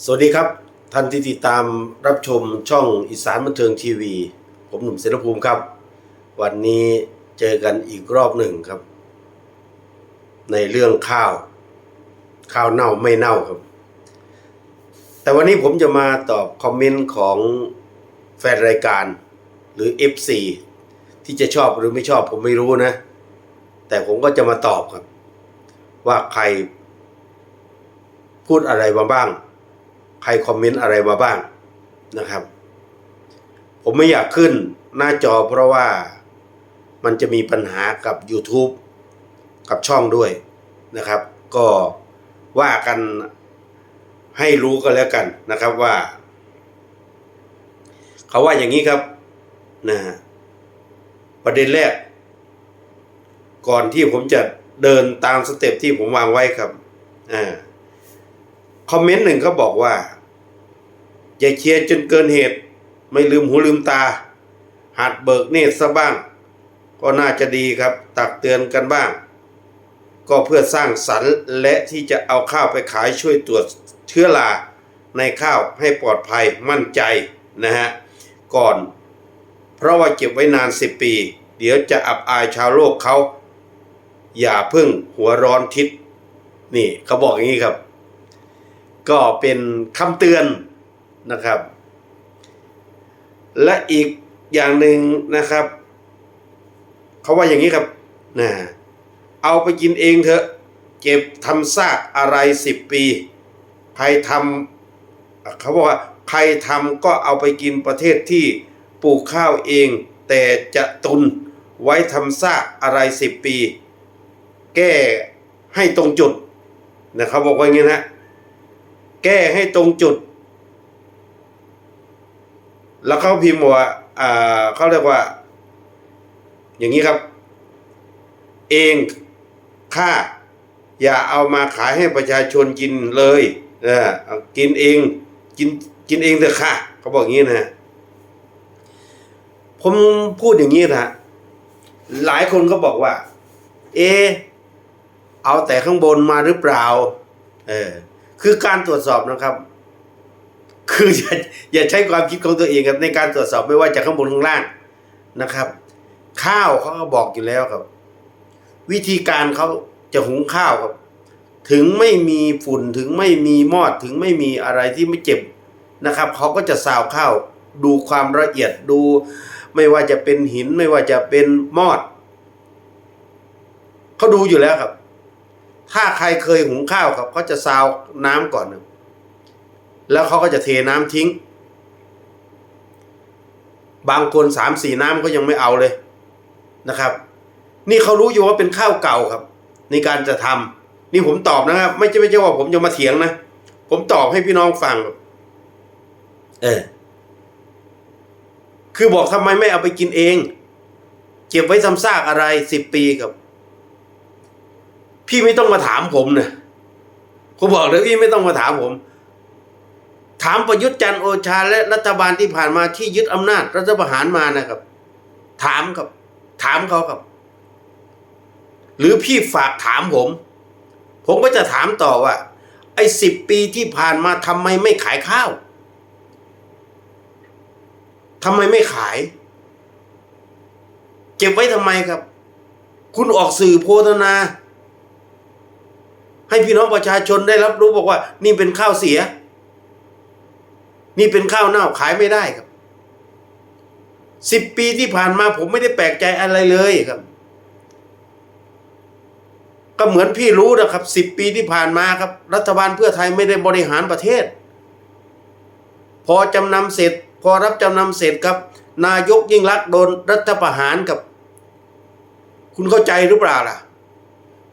สวัสดีครับ ท่านที่ติดตามรับชมช่องอีสานบันเทิงทีวี ผมหนุ่มเสรภูมิครับ วันนี้เจอกันอีกรอบหนึ่งครับ ในเรื่องข้าว ข้าวเน่าไม่เน่าครับ แต่วันนี้ผมจะมาตอบคอมเมนต์ของแฟนรายการหรือ FC ที่จะชอบหรือไม่ชอบผมไม่รู้นะ แต่ผมก็จะมาตอบครับ ว่าใครพูดอะไรมาบ้าง ใครคอมเมนต์อะไรมาบ้างนะครับ ผมไม่อยากขึ้นหน้าจอเพราะว่ามันจะมีปัญหากับ YouTube กับช่องด้วยนะครับ ก็ว่ากันให้รู้กันแล้วกันนะครับว่า เขาว่าอย่างนี้ครับนะฮะประเด็นแรก ก่อนที่ผมจะเดินตามสเต็ปที่ผมวางไว้ครับอ่า คอมเมนต์หนึ่งเขาบอกว่า อย่าเชียร์จนเกินเหตุ ไม่ลืมหูลืมตา หัดเบิกเนตรซะบ้าง ก็น่าจะดีครับ ตักเตือนกันบ้าง ก็เพื่อสร้างสรรค์และที่จะเอาข้าวไปขายช่วยตรวจเชื้อราในข้าวให้ปลอดภัยมั่นใจนะฮะ ก่อน เพราะว่าเก็บไว้นาน 10 ปี เดี๋ยวจะอับอายชาวโลกเขา อย่าเพึ่งหัวร้อนทิศนี่เขาบอกอย่างนี้ครับ ก็เป็นคำเตือนนะครับ และอีกอย่างหนึ่งนะครับ เขาว่าอย่างนี้ครับนะเอาไปกินเองเถอะเก็บทำซากอะไรสิบปีใครทำเขาบอกว่าใครทำก็เอาไปกินประเทศที่ปลูกข้าวเอง แต่จะตุนไว้ทำซากอะไรสิบปี แก้ให้ตรงจุดนะเขาบอกว่าอย่างนี้นะ แก้ให้ตรงจุด แล้วเขาพิมพ์ว่าอ่าเขาเรียกว่า อย่างนี้ครับ เองค่า อย่าเอามาขายให้ประชาชนกินเลยเออเอากินเองกินกินเองเถอะค่ะเขาบอกอย่างนี้นะผมพูดอย่างนี้นะหลายคนก็บอกว่า เอ เอาแต่ข้างบนมาหรือเปล่า เออ คือการตรวจสอบนะครับ คืออย่าอย่าใช้ความคิดของตัวเองครับในการตรวจสอบไม่ว่าจะข้างบนข้างล่างนะครับ ข้าวเขาก็บอกอยู่แล้วครับ วิธีการเขาจะหุงข้าวครับ ถึงไม่มีฝุ่นถึงไม่มีมอดถึงไม่มีอะไรที่ไม่เจ็บนะครับเขาก็จะซาวข้าวดูความละเอียดดู ไม่ว่าจะเป็นหินไม่ว่าจะเป็นมอดเขาดูอยู่แล้วครับ ถ้าใครเคยหุงข้าวครับเขาจะซาวน้ำก่อนนะแล้วเขาก็จะเทน้ำทิ้ง บางคนสามสี่น้ำก็ยังไม่เอาเลยนะครับ นี่เขารู้อยู่ว่าเป็นข้าวเก่าครับ ในการจะทำนี่ผมตอบนะครับ ไม่ใช่ไม่ใช่ว่าผมจะมาเถียงนะ ผมตอบให้พี่น้องฟังเออคือบอกทำไมไม่เอาไปกินเอง เก็บไว้ทำซากอะไรสิบปีครับ พี่ไม่ต้องมาถามผมนะผมบอกเลยพี่ไม่ต้องมาถามผม ถามประยุทธ์จันโอชาและรัฐบาลที่ผ่านมาที่ยึดอำนาจรัฐประหารมานะครับ ถามครับ ถามเขาครับ หรือพี่ฝากถามผม ผมก็จะถามต่อว่า ไอ้สิบปีที่ผ่านมาทำไมไม่ขายข้าวทำไมไม่ขาย เก็บไว้ทำไมครับ คุณออกสื่อโพธนา ให้พี่น้องประชาชนได้รับรู้บอกว่า นี่เป็นข้าวเสีย นี่เป็นข้าวเน่าขายไม่ได้ครับสิบปีที่ผ่านมาผมไม่ได้แปลกใจอะไรเลยครับ ก็เหมือนพี่รู้นะครับสิบปีที่ผ่านมาครับ รัฐบาลเพื่อไทยไม่ได้บริหารประเทศ พอจำนำเสร็จ พอรับจำนำเสร็จครับ นายกยิ่งรักษณ์โดนรัฐประหารกับ คุณเข้าใจหรือเปล่าล่ะ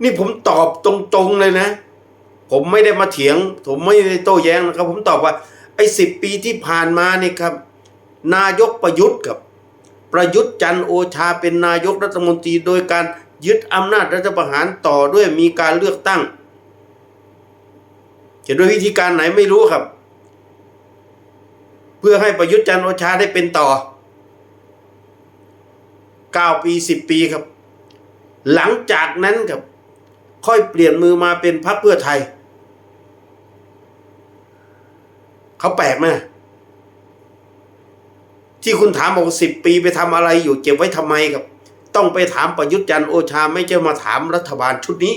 นี่ผมตอบตรงๆเลยนะ ผมไม่ได้มาเถียง ผมไม่ได้โต้แย้งนะครับ ผมตอบว่า ไอ้สิบปีที่ผ่านมาเนี่ยครับ นายกประยุทธ์กับ ประยุทธ์จันโอชาเป็นนายกรัฐมนตรีโดยการยึดอำนาจรัฐประหารต่อด้วยมีการเลือกตั้งจะด้วยวิธีการไหนไม่รู้ครับ เพื่อให้ประยุทธ์จันโอชาได้เป็นต่อเก้าปีสิบปีครับ หลังจากนั้นครับ ค่อยเปลี่ยนมือมาเป็นพรรคเพื่อไทย เขาแปลกไหมที่คุณถามบอกสิบปีไปทำอะไรอยู่เก็บไว้ทำไมครับ ต้องไปถามประยุทธ์จันทร์โอชาไม่ใช่มาถามรัฐบาลชุดนี้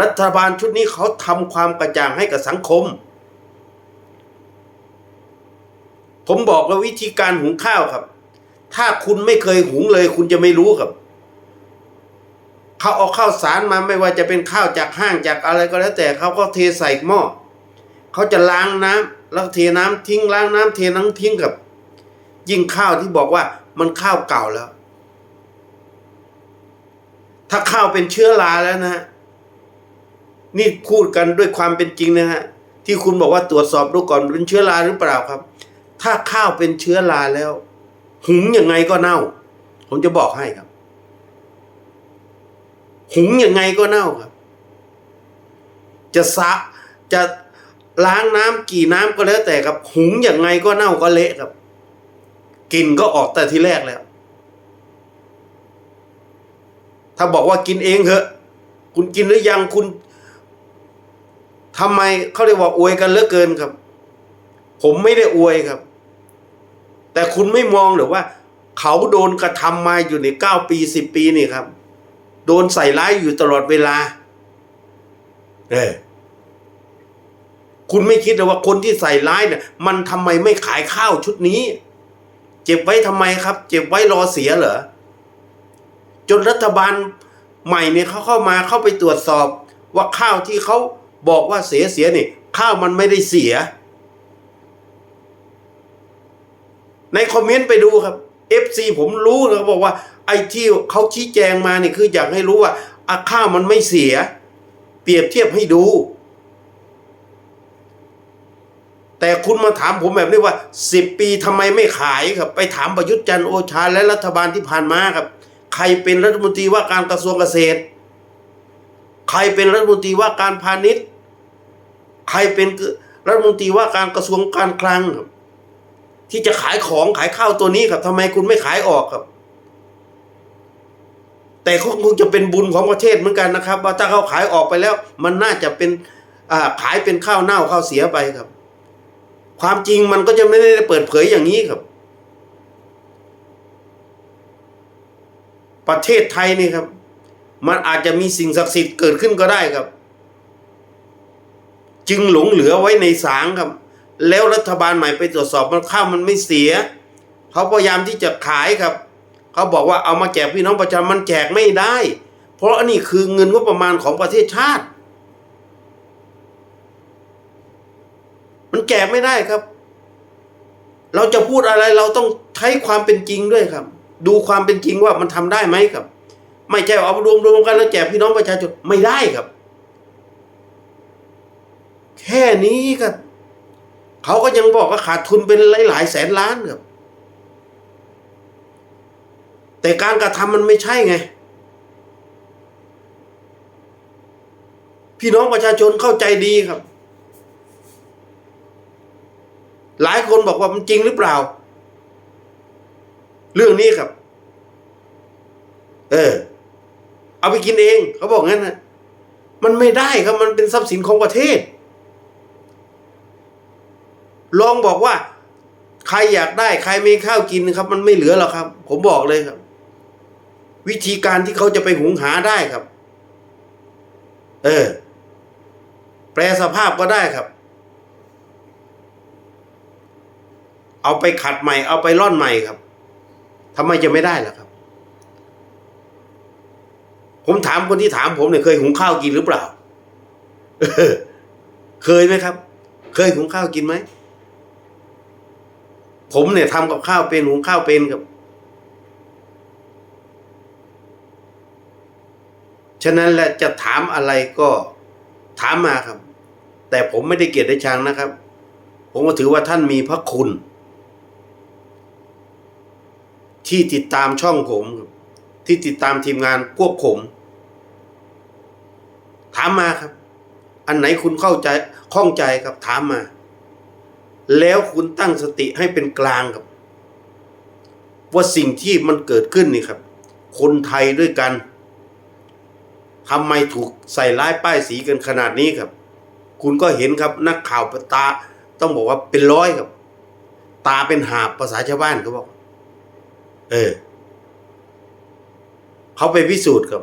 รัฐบาลชุดนี้เขาทำความกระจ่างให้กับสังคม ผมบอกว่าวิธีการหุงข้าวครับ ถ้าคุณไม่เคยหุงเลย คุณจะไม่รู้ครับ เขาเอาข้าวสารมาไม่ว่าจะเป็นข้าวจากห้างจากอะไรก็แล้วแต่เขาก็เทใส่หม้อเขาจะล้างน้ำแล้วเทน้ำทิ้งล้างน้ำเทน้ำทิ้งกับ ยิ่งข้าวที่บอกว่ามันข้าวเก่าแล้ว ถ้าข้าวเป็นเชื้อราแล้วนะฮะนี่พูดกันด้วยความเป็นจริงนะฮะที่คุณบอกว่าตรวจสอบดูก่อนเป็นเชื้อราหรือเปล่าครับ ถ้าข้าวเป็นเชื้อราแล้ว หุงยังไงก็เน่า ผมจะบอกให้ครับ หุงยังไงก็เน่าครับ จะซะจะล้างน้ำกี่น้ำก็แล้วแต่ครับ หุงยังไงก็เน่าก็เละครับกลิ่นก็ออกแต่ทีแรกแล้ว ถ้าบอกว่ากินเองเถอะ คุณกินหรือยังคุณทำไมเขาเรียกว่าอวยกันเหลือเกินครับ ผมไม่ได้อวยครับ แต่คุณไม่มองหรือว่า เขาโดนกระทำมาอยู่ในเก้าปีสิบปีนี่ครับ โดนใส่ร้ายอยู่ตลอดเวลา เออคุณไม่คิดเลยว่าคนที่ใส่ร้ายเนี่ย มันทำไมไม่ขายข้าวชุดนี้ เจ็บไว้ทำไมครับ เจ็บไว้รอเสียเหรอจนรัฐบาลใหม่เนี่ยเขาเข้ามาเข้าไปตรวจสอบ ว่าข้าวที่เขาบอกว่าเสียเสียเนี่ยข้าวมันไม่ได้เสีย ในคอมเมนต์ไปดูครับ FC ผมรู้นะบอกว่า ไอ้ที่เขาชี้แจงมาเนี่ยคืออยากให้รู้ว่าอาข้าวมันไม่เสีย เปรียบเทียบให้ดู แต่คุณมาถามผมแบบนี้ว่าสิบปีทำไมไม่ขายครับ ไปถามประยุทธ์จันโอชาและรัฐบาลที่ผ่านมาครับ ใครเป็นรัฐมนตรีว่าการกระทรวงเกษตร ใครเป็นรัฐมนตรีว่าการพาณิชย์ ใครเป็นรัฐมนตรีว่าการกระทรวงการคลังครับที่จะขายของขายข้าวตัวนี้ครับทำไมคุณไม่ขายออกครับ แต่เขาคงจะเป็นบุญของประเทศเหมือนกันนะครับ ว่าถ้าเขาขายออกไปแล้ว มันน่าจะเป็นขายเป็นข้าวเน่าข้าวเสียไปครับ ความจริงมันก็จะไม่ได้เปิดเผยอย่างนี้ครับ ประเทศไทยนี่ครับ มันอาจจะมีสิ่งศักดิ์สิทธิ์เกิดขึ้นก็ได้ครับ จึงหลงเหลือไว้ในสางครับ แล้วรัฐบาลใหม่ไปตรวจสอบมันข้าวมันไม่เสียเขาพยายามที่จะขายครับ เขาบอกว่าเอามาแจกพี่น้องประชาชนมันแจกไม่ได้ เพราะอันนี้คือเงินงบประมาณของประเทศชาติ มันแจกไม่ได้ครับ เราจะพูดอะไรเราต้องใช้ความเป็นจริงด้วยครับ ดูความเป็นจริงว่ามันทำได้ไหมครับ ไม่ใช่เอารวมรวมๆกันแล้วแจกพี่น้องประชาชนไม่ได้ครับ แค่นี้ครับเขาก็ยังบอกว่าขาดทุนเป็นหลาย ๆ แสนล้านครับ แต่การกระทำมันไม่ใช่ไง พี่น้องประชาชนเข้าใจดีครับ หลายคนบอกว่ามันจริงหรือเปล่า เรื่องนี้ครับ เออ เอาไปกินเอง เขาบอกงั้นนะมันไม่ได้ครับมันเป็นทรัพย์สินของประเทศ ลองบอกว่า ใครอยากได้ ใครมีข้าวกินครับ มันไม่เหลือหรอกครับ ผมบอกเลยครับ วิธีการที่เขาจะไปหุงหาได้ครับ เออ แปลสภาพก็ได้ครับ เอาไปขัดใหม่ เอาไปร่อนใหม่ครับทำไมจะไม่ได้ล่ะครับ ผมถามคนที่ถามผมเนี่ยเคยหุงข้าวกินหรือเปล่า เคยไหมครับ เคยหุงข้าวกินไหมผมเนี่ยทำกับข้าวเป็นหุงข้าวเป็นครับ ฉะนั้นแหละจะถามอะไรก็ถามมาครับ แต่ผมไม่ได้เกลียดได้ชังนะครับ ผมก็ถือว่าท่านมีพระคุณ ที่ติดตามช่องผม ที่ติดตามทีมงานพวกผม ถามมาครับ อันไหนคุณเข้าใจข้องใจครับถามมา แล้วคุณตั้งสติให้เป็นกลางครับ ว่าสิ่งที่มันเกิดขึ้นนี่ครับ คนไทยด้วยกัน ทำไมถูกใส่ร้ายป้ายสีกันขนาดนี้ครับ คุณก็เห็นครับนักข่าวตาต้องบอกว่าเป็นร้อยครับ ตาเป็นหาบภาษาชาวบ้านเขาบอก เออเขาไปพิสูจน์ครับ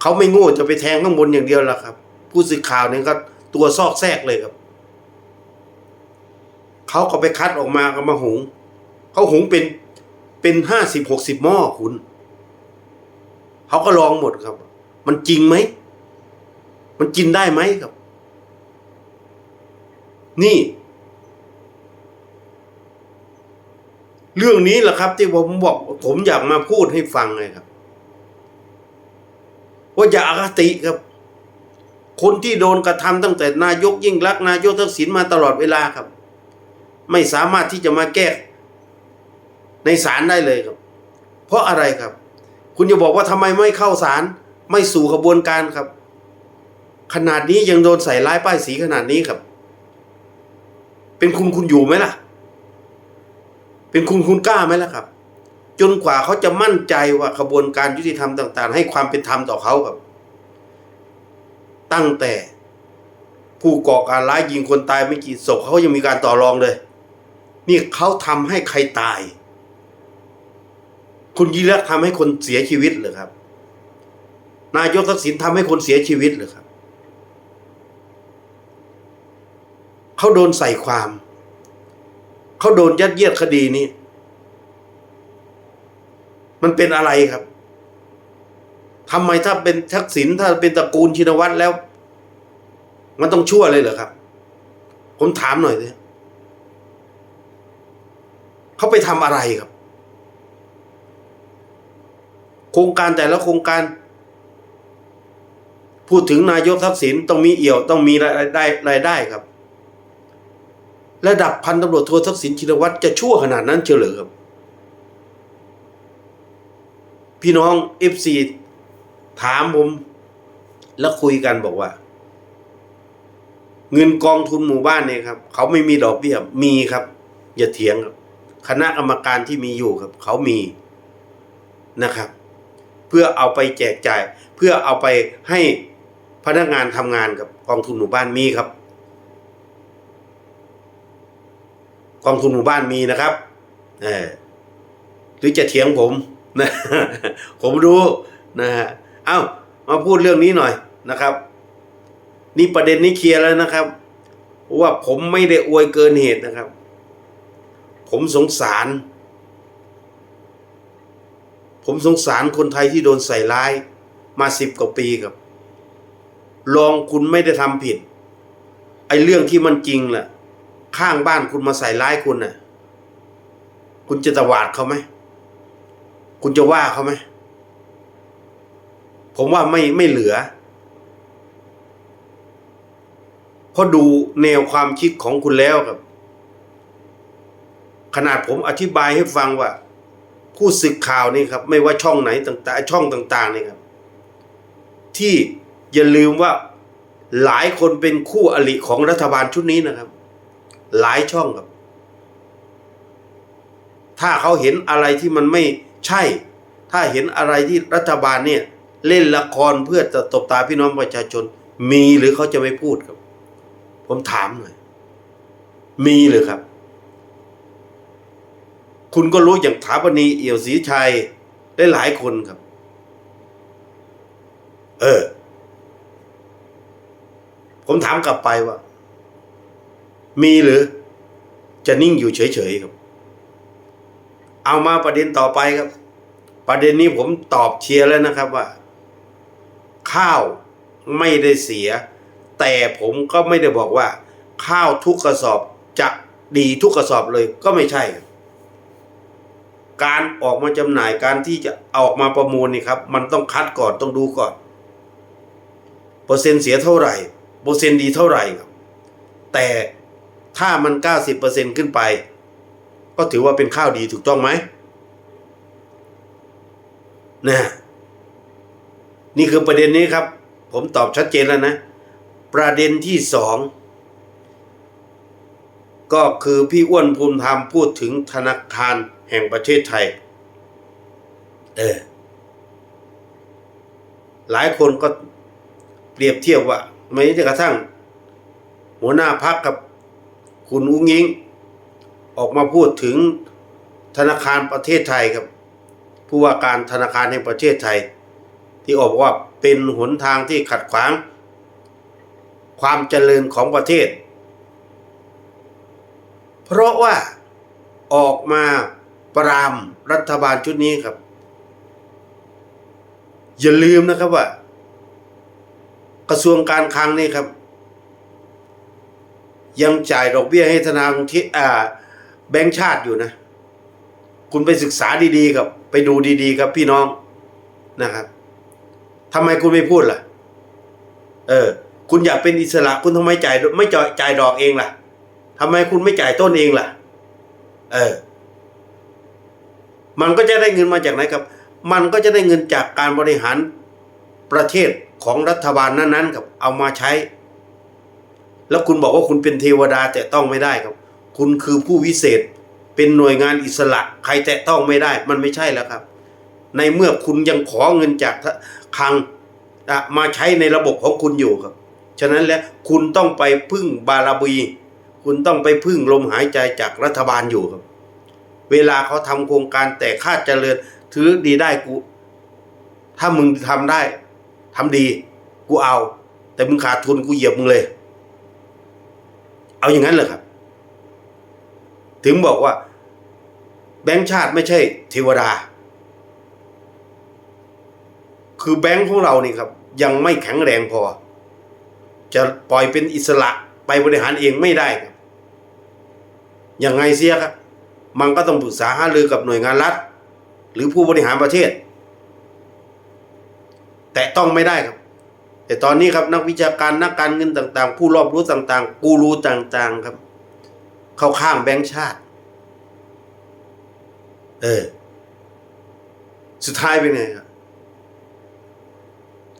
เขาไม่โง่จะไปแทงข้างบนอย่างเดียวละครับ ผู้สื่อข่าวเนี่ยก็ตัวซอกแซกเลยครับเขาก็ไปคัดออกมาก็มาหุงเขาหุงเป็นเป็นห้าสิบหกสิบหม้อคุณ เขาก็ลองหมดครับ มันจริงไหม มันกินได้ไหมครับ นี่ เรื่องนี้แหละครับ ที่ผมบอก ผมอยากมาพูดให้ฟังเลยครับ ว่าอย่าอาคติครับ คนที่โดนกระทำตั้งแต่นายกยิ่งรักนายกทักษิณมาตลอดเวลาครับ ไม่สามารถที่จะมาแก้ในศาลได้เลยครับ เพราะอะไรครับ คุณจะบอกว่าทำไมไม่เข้าศาลไม่สู่กระบวนการครับ ขนาดนี้ยังโดนใส่ร้ายป้ายสีขนาดนี้ครับ เป็นคุณคุณอยู่ไหมล่ะ เป็นคุณคุณกล้าไหมล่ะครับ จนกว่าเขาจะมั่นใจว่าขบวนการยุติธรรมต่าง ๆ ให้ความเป็นธรรมต่อเขาครับ ตั้งแต่ผู้ก่อการร้ายยิงคนตายไม่กี่ศพเขายังมีการต่อรองเลย นี่เขาทำให้ใครตาย คุณยิ่งรักษณ์ทำให้คนเสียชีวิตเหรือครับ นายกทักษิณทำให้คนเสียชีวิตเหรือครับ เขาโดนใส่ความ เขาโดนยัดเยียดคดีนี้ มันเป็นอะไรครับทำไมถ้าเป็นทักษิณถ้าเป็นตระกูลชินวัตรแล้ว มันต้องชั่วเลยเหรอครับ ผมถามหน่อยสิเขาไปทำอะไรครับ โครงการแต่ละโครงการ พูดถึงนายกทักษิณต้องมีเอี่ยวต้องมีรายได้รายได้ครับ ระดับพันตำรวจโททักษิณชินวัตรจะชั่วขนาดนั้นเชียวเหรอครับ พี่น้องเอฟซีถามผม แล้วคุยกันบอกว่า เงินกองทุนหมู่บ้านเนี่ยครับ เขาไม่มีดอกเบี้ยมีครับ อย่าเถียงครับ คณะกรรมการที่มีอยู่ครับ เขามีนะครับ พื่อเอาไปแจกจ่าย เพื่อเอาไปให้พนักงานทำงานกับกองทุนหมู่บ้านมีครับ กองทุนหมู่บ้านมีนะครับเออหรือจะเถียงผมนะผมรู้นะฮะเอ้ามาพูดเรื่องนี้หน่อยนะครับ นี่ประเด็นนี้เคลียร์แล้วนะครับ ว่าผมไม่ได้อวยเกินเหตุนะครับ ผมสงสาร ผมสงสารคนไทยที่โดนใส่ร้ายมาสิบกว่าปีครับ ลองคุณไม่ได้ทำผิด ไอ้เรื่องที่มันจริงแหละข้างบ้านคุณมาใส่ร้ายคุณน่ะ คุณจะตวาดเขาไหม คุณจะว่าเขาไหม ผมว่าไม่ไม่เหลือ เพราะดูแนวความคิดของคุณแล้วครับ ขนาดผมอธิบายให้ฟังว่า ผู้สื่อข่าวนี่ครับ ไม่ว่าช่องไหนต่างๆช่องต่าง ๆ นี่ครับ ที่อย่าลืมว่าหลายคนเป็นคู่อริของรัฐบาลชุดนี้นะครับ หลายช่องครับ ถ้าเขาเห็นอะไรที่มันไม่ใช่ ถ้าเห็นอะไรที่รัฐบาลเนี่ย เล่นละครเพื่อจะตบตาพี่น้องประชาชน มีหรือเขาจะไม่พูดครับ ผมถามหน่อยมีหรือครับ คุณก็รู้อย่างถาปนีเอี่ยวศรีชัยได้หลายคนครับ เออ ผมถามกลับไปว่า มีหรือ จะนิ่งอยู่เฉยๆครับ เอามาประเด็นต่อไปครับ ประเด็นนี้ผมตอบเชียร์แล้วนะครับว่า ข้าวไม่ได้เสีย แต่ผมก็ไม่ได้บอกว่า ข้าวทุกกระสอบจะดีทุกกระสอบเลยก็ไม่ใช่ครับ การออกมาจำหน่ายการที่จะออกมาประมูลนี่ครับ มันต้องคัดก่อนต้องดูก่อน เปอร์เซ็นต์เสียเท่าไหร่เปอร์เซ็นต์ดีเท่าไหร่ครับ แต่ถ้ามันเก้าสิบเปอร์เซ็นขึ้นไป ก็ถือว่าเป็นข้าวดีถูกต้องไหมนะนี่คือประเด็นนี้ครับ ผมตอบชัดเจนแล้วนะ ประเด็นที่สอง ก็คือพี่อ้วนภูมิธรรมพูดถึงธนาคารแห่งประเทศไทย เออ หลายคนก็เปรียบเทียบว่าไม่กระทั่ง หัวหน้าพักกับคุณอุ้งยิง ออกมาพูดถึงธนาคารประเทศไทยครับ ผู้ว่าการธนาคารแห่งประเทศไทย ที่ออกว่าเป็นหนทางที่ขัดขวาง ความเจริญของประเทศ เพราะว่าออกมาปรามรัฐบาลชุดนี้ครับ อย่าลืมนะครับว่า กระทรวงการคลังนี่ครับ ยังจ่ายดอกเบี้ยให้ธนาคารที่อ่าแบงก์ชาติอยู่นะ คุณไปศึกษาดีๆครับ ไปดูดีๆครับพี่น้องนะครับทำไมคุณไม่พูดล่ะ เออ คุณอยากเป็นอิสระ คุณทำไมจ่ายไม่จ่ายจ่ายดอกเองล่ะ ทำไมคุณไม่จ่ายต้นเองล่ะ เออ มันก็จะได้เงินมาจากไหนครับ มันก็จะได้เงินจากการบริหารประเทศของรัฐบาลนั้นๆครับ เอามาใช้ แล้วคุณบอกว่าคุณเป็นเทวดาแต่ต้องไม่ได้ครับ คุณคือผู้วิเศษ เป็นหน่วยงานอิสระ ใครแตะต้องไม่ได้ มันไม่ใช่แล้วครับ ในเมื่อคุณยังขอเงินจากคลังมาใช้ในระบบของคุณอยู่ครับ ฉะนั้นแล้วคุณต้องไปพึ่งบารมี คุณต้องไปพึ่งลมหายใจจากรัฐบาลอยู่ครับ เวลาเขาทำโครงการแต่ค่าเจริญถือดีได้กู ถ้ามึงทำได้ทำดี กูเอา แต่มึงขาดทุนกูเหยียบมึงเลย เอาอย่างนั้นเลยครับ ถึงบอกว่า แบงค์ชาติไม่ใช่เทวดา คือแบงค์ของเรานี่ครับ ยังไม่แข็งแรงพอ จะปล่อยเป็นอิสระไปบริหารเองไม่ได้ครับ ยังไงเสียครับ มันก็ต้องปรึกษาหารือกับหน่วยงานรัฐ หรือผู้บริหารประเทศ แต่ต้องไม่ได้ครับ แต่ตอนนี้ครับนักวิชาการนักการเงินต่าง ๆ ผู้รอบรู้ต่างๆกูรูต่างๆครับ เข้าข้างแบงค์ชาติ เออ สุดท้ายเป็นไงครับ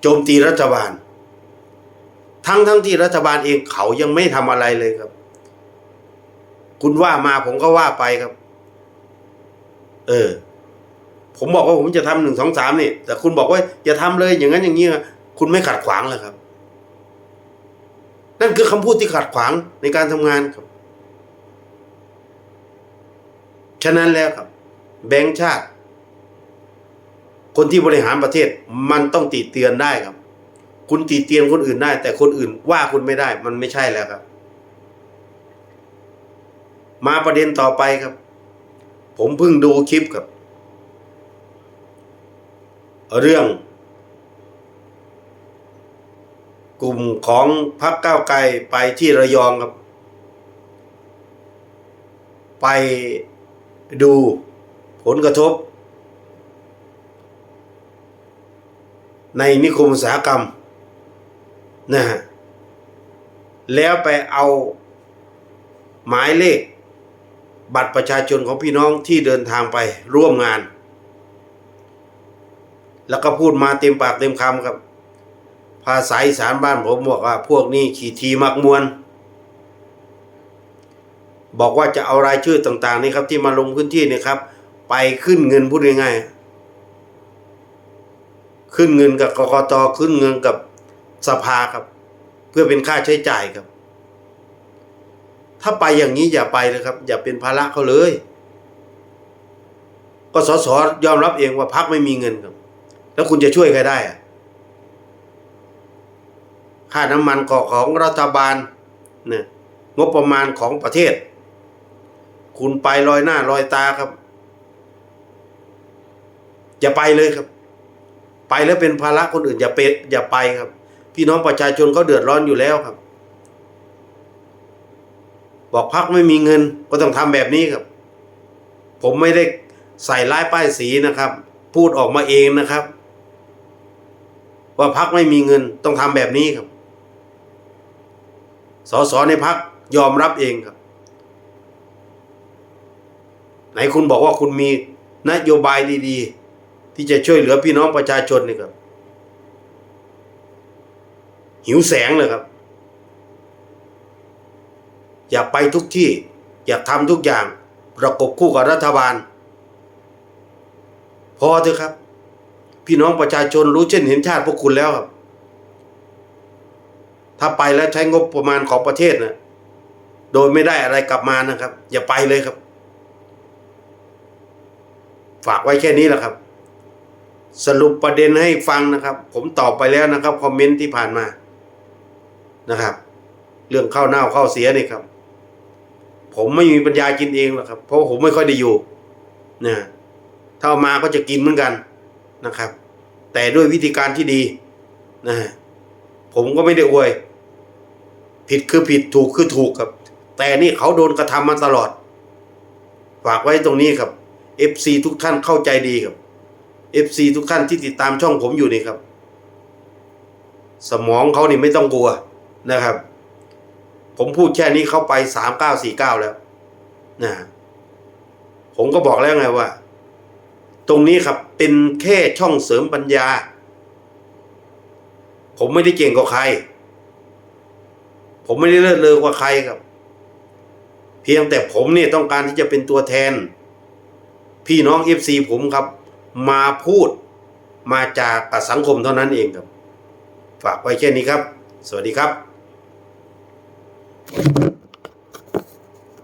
โจมตีรัฐบาล ทั้งทั้งที่รัฐบาลเองเขายังไม่ทำอะไรเลยครับ คุณว่ามาผมก็ว่าไปครับ เออ ผมบอกว่าผมจะทำหนึ่งสองสามนี่แต่คุณบอกว่าอย่าทำเลยอย่างนั้นอย่างนี้คุณไม่ขัดขวางเลยครับ นั่นคือคำพูดที่ขัดขวางในการทำงานครับ ฉะนั้นแล้วครับ แบงค์ชาติ คนที่บริหารประเทศ มันต้องติเตียนได้ครับ คุณติเตียนคนอื่นได้ แต่คนอื่นว่าคุณไม่ได้ มันไม่ใช่แล้วครับ มาประเด็นต่อไปครับ ผมเพิ่งดูคลิปครับ เรื่อง กลุ่มของพรรคก้าวไกลไปที่ระยองครับ ไปดูผลกระทบ ในนิคมอุตสาหกรรมนะฮะแล้วไปเอาหมายเลข บัตรประชาชนของพี่น้องที่เดินทางไปร่วมงาน แล้วก็พูดมาเต็มปากเต็มคำครับ ภาษาอีสานบ้านผมบอกว่า พวกนี้ขี่ทีมักมวน บอกว่าจะเอารายชื่อต่าง ๆ นี่ครับ ที่มาลงพื้นที่นี่ครับ ไปขึ้นเงินพูดง่ายๆขึ้นเงินกับกกตขึ้นเงินกับสภาครับ เพื่อเป็นค่าใช้จ่ายครับ ถ้าไปอย่างนี้อย่าไปเลยครับ อย่าเป็นภาระเขาเลย ก็สสยอมรับเองว่าพักไม่มีเงินครับ แล้วคุณจะช่วยใครได้อะค่าน้ำมันก่อของรัฐบาลเนี่ยงบประมาณของประเทศ คุณไปลอยหน้าลอยตาครับ อย่าไปเลยครับ ไปแล้วเป็นภาระคนอื่นอย่าเป็ดอย่าไปครับ พี่น้องประชาชนเขาเดือดร้อนอยู่แล้วครับ บอกพักไม่มีเงินก็ต้องทำแบบนี้ครับ ผมไม่ได้ใส่ร้ายป้ายสีนะครับ พูดออกมาเองนะครับ ว่าพักไม่มีเงินต้องทำแบบนี้ครับสสในพักยอมรับเองครับ ไหนคุณบอกว่าคุณมีนโยบายดีๆ ที่จะช่วยเหลือพี่น้องประชาชนนี่ครับ หิวแสงเลยครับ อย่าไปทุกที่ อย่าทำทุกอย่างประกบคู่กับรัฐบาล พอเถอะครับ พี่น้องประชาชนรู้เช่นเห็นชาติพวกคุณแล้วครับ ถ้าไปแล้วใช้งบประมาณของประเทศนะโดยไม่ได้อะไรกลับมานะครับ อย่าไปเลยครับ ฝากไว้แค่นี้แหละครับ สรุปประเด็นให้ฟังนะครับ ผมตอบไปแล้วนะครับคอมเมนต์ที่ผ่านมานะครับ เรื่องข้าวเน่าข้าวเสียนี่ครับ ผมไม่มีปัญญากินเองหรอกครับ เพราะผมไม่ค่อยได้อยู่นะถ้าเอามาก็จะกินเหมือนกันนะครับ แต่ด้วยวิธีการที่ดีนะฮะผมก็ไม่ได้อวย ผิดคือผิดถูกคือถูกครับ แต่นี่เขาโดนกระทำมาตลอด ฝากไว้ตรงนี้ครับ FC ทุกท่านเข้าใจดีครับ FC ทุกท่านที่ติดตามช่องผมอยู่นี่ครับ สมองเขานี่ไม่ต้องกลัวนะครับ ผมพูดแค่นี้เขาไปสามเก้าสี่เก้าแล้วนะผมก็บอกแล้วไงว่า ตรงนี้ครับเป็นแค่ช่องเสริมปัญญา ผมไม่ได้เก่งกว่าใคร ผมไม่ได้เลิศเลอกว่าใครครับ เพียงแต่ผมเนี่ยต้องการที่จะเป็นตัวแทน พี่น้องเอฟซีผมครับ มาพูดมาจากกับสังคมเท่านั้นเองครับ ฝากไว้แค่นี้ครับ สวัสดีครับ Thank you.